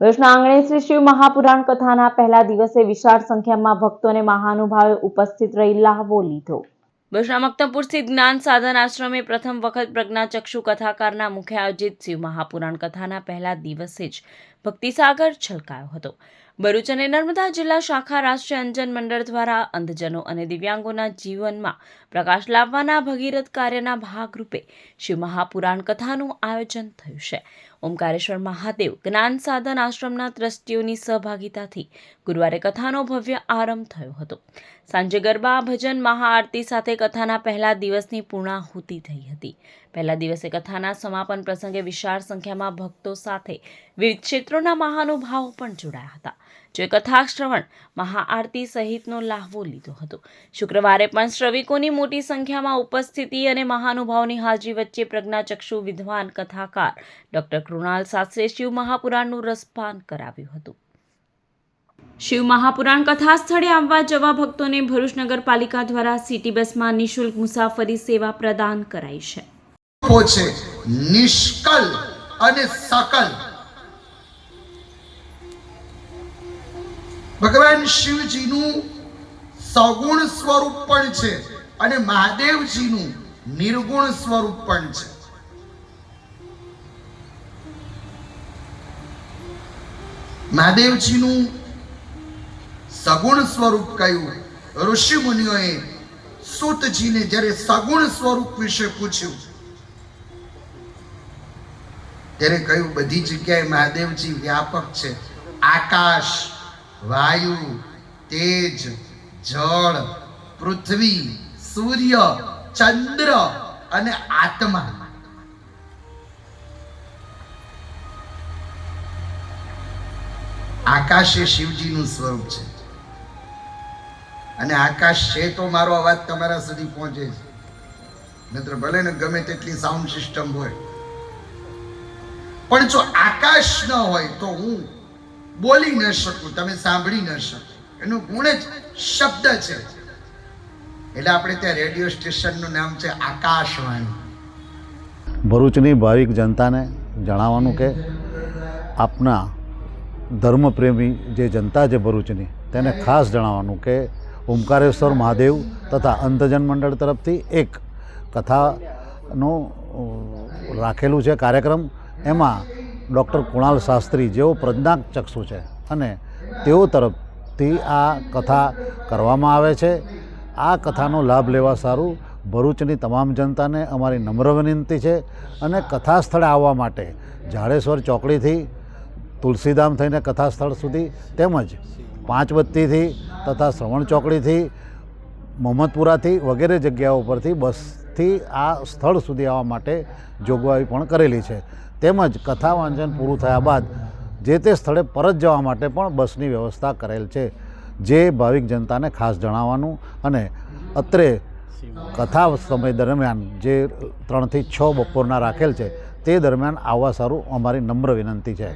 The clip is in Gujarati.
શ્રી શિવ મહાપુરાણ કથાના પહેલા દિવસે વિશાળ સંખ્યામાં ભક્તો અને મહાનુભાવે ઉપસ્થિત રહી લાહવો લીધો. ભરૂચના મક્તમપુર સ્થિત જ્ઞાન સાધન આશ્રમે પ્રથમ વખત પ્રજ્ઞાચક્ષુ કથાકારના મુખ્ય આયોજિત શિવ મહાપુરાણ કથાના પહેલા દિવસે જ ભક્તિસાગર છલકાયો હતો. ભરૂચ અને નર્મદા જિલ્લા શાખા રાષ્ટ્રીય અંજન મંડળ દ્વારા અંધજનો અને દિવ્યાંગોના જીવનમાં પ્રકાશ લાવવાના ભગીરથ કાર્યના ભાગરૂપે શિવ મહાપુરાણ કથાનું આયોજન થયું છે. ઓમકારેશ્વર મહાદેવ જ્ઞાન સાધન આશ્રમના ટ્રસ્ટીઓની સહભાગિતાથી ગુરુવારે કથાનો ભવ્ય આરંભ થયો હતો. સાંજે ગરબા, ભજન, મહાઆરતી સાથે કથાના પહેલા દિવસની પૂર્ણાહુતિ થઈ હતી. પહેલા દિવસે કથાના સમાપન પ્રસંગે વિશાળ સંખ્યામાં ભક્તો સાથે વિવિધ ક્ષેત્રોના મહાનુભાવો પણ જોડાયા હતા. જે કથા શ્રવણ મહાઆરતી સહિતનો લાહવો લીધો હતો. શુક્રવારે પણ શ્રવિકોની મોટી સંખ્યામાં ઉપસ્થિતિ અને મહાનુભાવોની હાજરી વચ્ચે પ્રજ્ઞાચક્ષુ, વિદ્વાન, કથાકાર, ડોક્ટર કૃણાલ શાસ્ત્રીએ શિવ મહાપુરાણનું રસપાન કરાવ્યું હતું. શિવ મહાપુરાણ કથા સ્થળે આવવા જવા ભક્તોને ભરૂચ નગરપાલિકા દ્વારા સિટી બસમાં નિઃશુલ્ક મુસાફરી સેવા પ્રદાન કરાઈ છે નિષ્કલ અને સકલ. ભગવાન શિવજીનું સગુણ સ્વરૂપ પણ છે અને મહાદેવજીનું નિર્ગુણ સ્વરૂપ પણ છે. મહાદેવજીનું સગુણ સ્વરૂપ કયું ઋષિ મુનિઓએ સુતજીને જ્યારે સગુણ સ્વરૂપ વિશે પૂછ્યું, ત્યારે કહ્યું, બધી જગ્યાએ મહાદેવજી વ્યાપક છે. આકાશ વાયુ, તેજ, જળ, પૃથ્વી, સૂર્ય, ચંદ્ર અને આત્મા. આકાશ એ શિવજીનું સ્વરૂપ છે. અને આકાશ છે તો મારો અવાજ તમારા સુધી પહોંચે છે. મિત્ર ભલે ને ગમે તેટલી સાઉન્ડ સિસ્ટમ હોય. પણ જો આકાશ ન હોય તો હું બોલી ન શકું, તમે સાંભળી ન શકો. એનું ગુણ જ શબ્દ છે. એટલે આપણે ત્યાં રેડિયો સ્ટેશનનું નામ છે આકાશવાણી. ભરૂચની ભાવિક જનતાને જણાવવાનું કે આપના ધર્મપ્રેમી જે જનતા છે ભરૂચની, તેને ખાસ જણાવવાનું કે ઓમકારેશ્વર મહાદેવ તથા અંધજન મંડળ તરફથી એક કથાનું રાખેલું છે કાર્યક્રમ. એમાં ડૉક્ટર કુણાલ શાસ્ત્રી જેઓ પ્રજ્ઞાચક્ષુ છે અને તેઓ તરફથી આ કથા કરવામાં આવે છે. આ કથાનો લાભ લેવા સારું ભરૂચની તમામ જનતાને અમારી નમ્ર વિનંતી છે અને કથા સ્થળે આવવા માટે જાડેશ્વર ચોકડીથી, તુલસીધામ થઈને કથા સ્થળ સુધી તેમજ પાંચ બત્તીથી તથા શ્રવણ ચોકડીથી, મોહમ્મદપુરાથી વગેરે જગ્યાઓ પરથી બસથી આ સ્થળ સુધી આવવા માટે જોગવાઈ પણ કરેલી છે. તેમજ કથા વાંચન પૂરું થયા બાદ જે તે સ્થળે પરત જવા માટે પણ બસની વ્યવસ્થા કરેલ છે, જે ભાવિક જનતાને ખાસ જણાવવાનું અને અત્રે કથા સમય દરમિયાન જે ત્રણથી છ બપોરના રાખેલ છે, તે દરમિયાન આવવા સારું અમારી નમ્ર વિનંતી છે.